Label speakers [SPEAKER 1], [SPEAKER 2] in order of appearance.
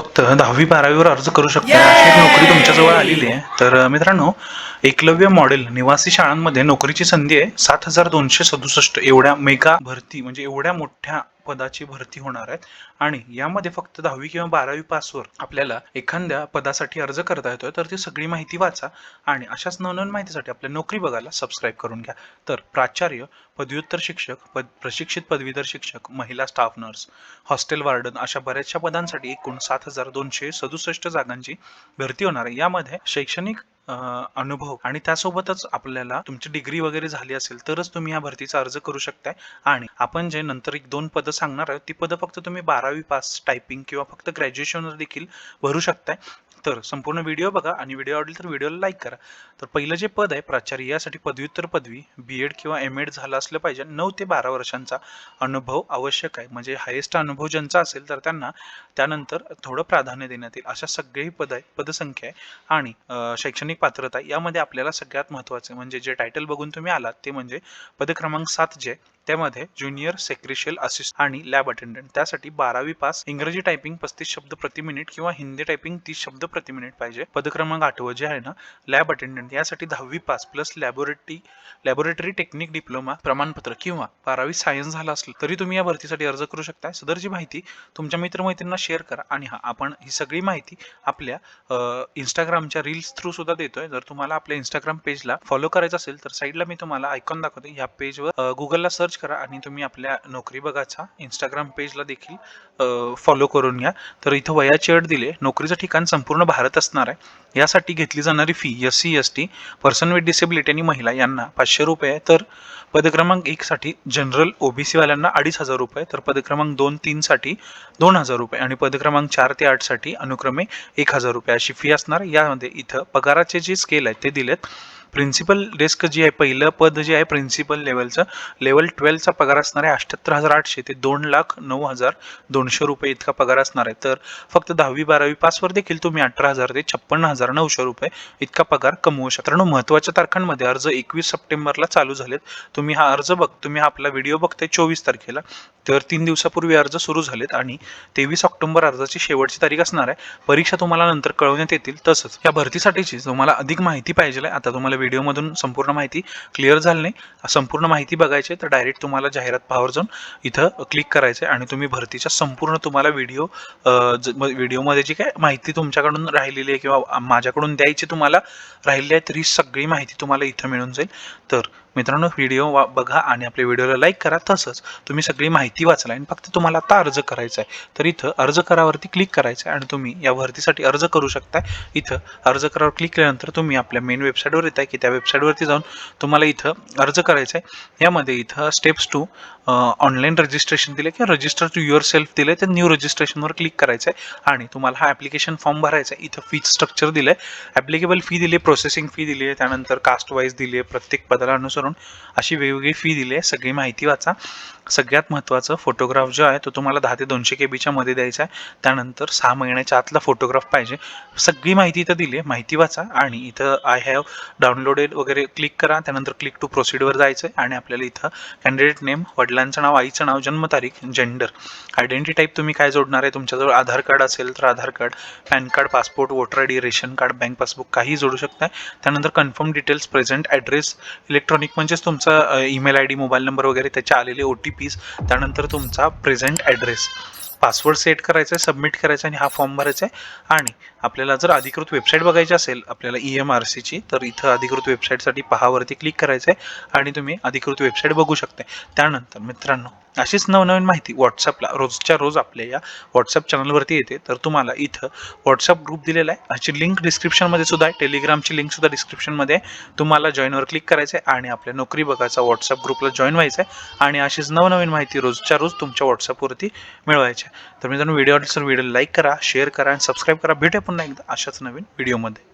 [SPEAKER 1] फक्त दहावी बारावीवर अर्ज करू शकता. अशी एक नोकरी तुमच्याजवळ आलेली आहे. तर मित्रांनो एकलव्य मॉडेल निवासी शाळांमध्ये नोकरीची संधी आहे सात हजार दोनशे सदुसष्ट. एवढ्या मेगा भरती म्हणजे एवढ्या मोठ्या पदाची भरती होणार आहेत. आणि यामध्ये फक्त दहावी किंवा बारावी पासवर आपल्याला एखाद्या पदासाठी अर्ज करता येतोय तर ती सगळी माहिती वाचा आणि अशाच नवनवीन माहितीसाठी आपल्या नोकरी बघायला सबस्क्राईब करून घ्या. तर प्राचार्य पदव्युत्तर शिक्षक पद प्रशिक्षित पदवीधर शिक्षक महिला स्टाफ नर्स हॉस्टेल वार्डन अशा बऱ्याचशा पदांसाठी एकूण सात हजार दोनशे सदुसष्ट जागांची भरती होणार आहे. यामध्ये शैक्षणिक अनुभव. आणि त्यासोबतच आपल्याला तुमची डिग्री वगैरे झाली असेल तरच तुम्ही या भरतीचा अर्ज करू शकताय. आणि आपण जे नंतर एक दोन पदं सांगणार आहोत ती पदं फक्त तुम्ही बारावी पास टायपिंग किंवा फक्त ग्रॅज्युएशनवर देखील भरू शकताय. तर संपूर्ण व्हिडिओ बघा आणि व्हिडिओ आवडेल तर व्हिडिओला लाईक करा. तर पहिलं जे पद आहे प्राचार्य यासाठी पदव्युत्तर पदवी बी एड किंवा एम एड झालं असलं पाहिजे. नऊ ते बारा वर्षांचा अनुभव आवश्यक आहे. म्हणजे हायेस्ट अनुभव ज्यांचा असेल तर त्यांना त्यानंतर थोडं प्राधान्य देण्यात येईल. अशा सगळी पद आहे पदसंख्या आहे. आणि शैक्षणिक पात्रता यामध्ये आपल्याला सगळ्यात महत्त्वाचे म्हणजे जे टायटल बघून तुम्ही आलात ते म्हणजे पद क्रमांक सात जे त्यामध्ये ज्युनियर सेक्रेशियल असिस्ट आणि लॅब अटेंडंट. त्यासाठी बारावी पास इंग्रजी टायपिंग पस्तीस शब्द प्रति मिनिट किंवा हिंदी टायपिंग तीस शब्द प्रति मिनिट पाहिजे. पदक्रमांक आठवं जे आहे ना लॅब अटेंडंट यासाठी दहावी pass plus laboratory laboratory technique diploma प्रमाणपत्र किंवा बारावी सायन्स झाला असलं तरी तुम्ही या भरतीसाठी अर्ज करू शकता सदरची माहिती तुमच्या मित्रमैत्रींना शेअर करा आणि हा आपण ही सगळी माहिती आपल्या इंस्टाग्रामच्या रील्स थ्रू सुद्धा देतोय. जर तुम्हाला आपल्या इंस्टाग्राम पेजला फॉलो करायचं असेल तर साईडला मी तुम्हाला आयकॉन दाखवते. या पेजवर गुगलला सर्च करा आणि तुम्ही आपल्या नोकरी बघाचा इंस्टाग्राम पेजला देखील फॉलो करून घ्या. तर इथं वयाची अट दिली. नोकरीचं ठिकाण संपूर्ण भारत असणार आहे. यासाठी घेतली जाणारी fee S C S T person with disability आणि महिला यांना पाचशे रुपये आहे. तर पदक्रमांक एकसाठी जनरल ओ जनरल ओबीसी वाल्यांना अडीच हजार रुपये तर पदक्रमांक दोन तीनसाठी दोन हजार रुपये आणि पदक्रमांक चार ते आठसाठी अनुक्रमे एक हजार रुपये अशी फी असणार यामध्ये इथं पगाराचे जे स्केल आहेत ते दिलेत. प्रिन्सिपल डेस्क जी आहे पहिलं पद जे आहे प्रिन्सिपल लेवलचं लेवल ट्वेल्वचा पगार असणार आहे अठ्ठ्याहत्तर हजार आठशे ते दोन लाख नऊ हजार दोनशे रुपये इतका पगार असणार आहे. तर फक्त दहावी बारावी पासवर देखील तुम्ही अठरा हजार ते छप्पन्न हजार नऊशे रुपये इतका पगार कमवू शकता. मित्रांनो महत्त्वाच्या तारखांमध्ये अर्ज एकवीस सप्टेंबरला चालू झालेत. तुम्ही हा अर्ज बघ तुम्ही हा आपला व्हिडिओ बघताय चोवीस तारखेला. तर तीन दिवसापूर्वी अर्ज सुरू झालेत आणि तेवीस ऑक्टोबर अर्जाची शेवटची तारीख असणार आहे. परीक्षा तुम्हाला नंतर कळवण्यात येतील तसंच. या भरतीसाठीची तुम्हाला अधिक माहिती पाहिजे आहे. आता तुम्हाला व्हिडिओमधून संपूर्ण माहिती क्लिअर झाली नाही. संपूर्ण माहिती बघायची आहे तर डायरेक्ट तुम्हाला जाहिरात पाहावर जाऊन इथं क्लिक करायचं आहे आणि तुम्ही भरतीच्या संपूर्ण तुम्हाला व्हिडिओ व्हिडिओमध्ये जी काय माहिती तुमच्याकडून राहिलेली आहे किंवा माझ्याकडून द्यायची तुम्हाला राहिली आहे तरी सगळी माहिती तुम्हाला इथं मिळून जाईल. तर मित्रांनो व्हिडिओ वा बघा आणि आपल्या व्हिडिओला लाईक करा. तसंच तुम्ही सगळी माहिती वाचला आणि फक्त तुम्हाला आता अर्ज करायचा आहे. तर इथं अर्ज करावरती क्लिक करायचं आहे आणि तुम्ही या भरतीसाठी अर्ज करू शकता इथं अर्ज करावर क्लिक केल्यानंतर तुम्ही आपल्या मेन वेबसाईटवर येत आहे की त्या वेबसाईटवरती जाऊन तुम्हाला इथं अर्ज करायचा आहे. यामध्ये इथं स्टेप्स टू ऑनलाईन रजिस्ट्रेशन दिले किंवा रजिस्टर टू युअर सेल्फ दिले तर न्यू रजिस्ट्रेशनवर क्लिक करायचं आहे आणि तुम्हाला हा ॲप्लिकेशन फॉर्म भरायचा आहे. इथं फी स्ट्रक्चर दिलं आहे ॲप्लिकेबल फी दिली आहे प्रोसेसिंग फी दिली आहे त्यानंतर कास्ट वाईज दिली आहे प्रत्येक पदाला अनुसरून अशी वेगवेगळी फी दिली आहे सगळी माहिती वाचा. सगळ्यात महत्त्वाचं फोटोग्राफ जो आहे तो तुम्हाला दहा ते दोनशे के बीच्या मध्ये द्यायचा आहे. त्यानंतर सहा महिन्याच्या आतला फोटोग्राफ पाहिजे. सगळी माहिती इथं दिली आहे माहिती वाचा आणि इथं आय हॅव डाउनलोडेड वगैरे क्लिक करा त्यानंतर क्लिक टू प्रोसिडवर जायचं आहे आणि आपल्याला इथं कॅन्डिडेट नेम वडिलांचं नाव आईचं नाव जन्मतारीख जेंडर आयडेंटिटी टाईप तुम्ही काय जोडणार आहे? तुमच्याजवळ आधार कार्ड असेल तर Aadhaar card PAN card passport voter I D ration card bank passbook काही जोडू शकताय. त्यानंतर confirm details present address electronic म्हणजेच तुमचा email I D mobile number वगैरे त्याच्या आलेले ओ टी पीज त्यानंतर तुमचा प्रेझेंट ॲड्रेस पासवर्ड सेट करायचा आहे सबमिट करायचा आणि हा फॉर्म भरायचा आहे आणि आपल्याला जर अधिकृत वेबसाईट बघायची असेल आपल्याला ई एम आर सीची तर इथं अधिकृत वेबसाईटसाठी पहावरती क्लिक करायचं आहे आणि तुम्ही अधिकृत वेबसाईट बघू शकता त्यानंतर मित्रांनो अशीच नवनवीन माहिती व्हॉट्सअपला रोजच्या रोज आपल्या या व्हॉट्सअप चॅनलवरती येते. तर तुम्हाला इथं व्हॉट्सअप ग्रुप दिलेला आहे. अशी लिंक डिस्क्रिप्शनमध्ये सुद्धा आहे. टेलिग्रामची लिंक सुद्धा डिस्क्रिप्शनमध्ये आहे. तुम्हाला जॉईनवर क्लिक करायचं आहे आणि आपल्या नोकरी बघायचा व्हॉट्सअप ग्रुपला जॉईन व्हायचं आहे आणि अशीच नवनवीन माहिती रोजच्या रोज तुमच्या व्हॉट्सअपवरती मिळवायची आहे तर मित्रांनो व्हिडिओ आवडला तर व्हिडिओ लाईक करा शेअर करा आणि सबस्क्राईब करा. भेटूया पुन्हा एकदा अशाच नवीन व्हिडिओमध्ये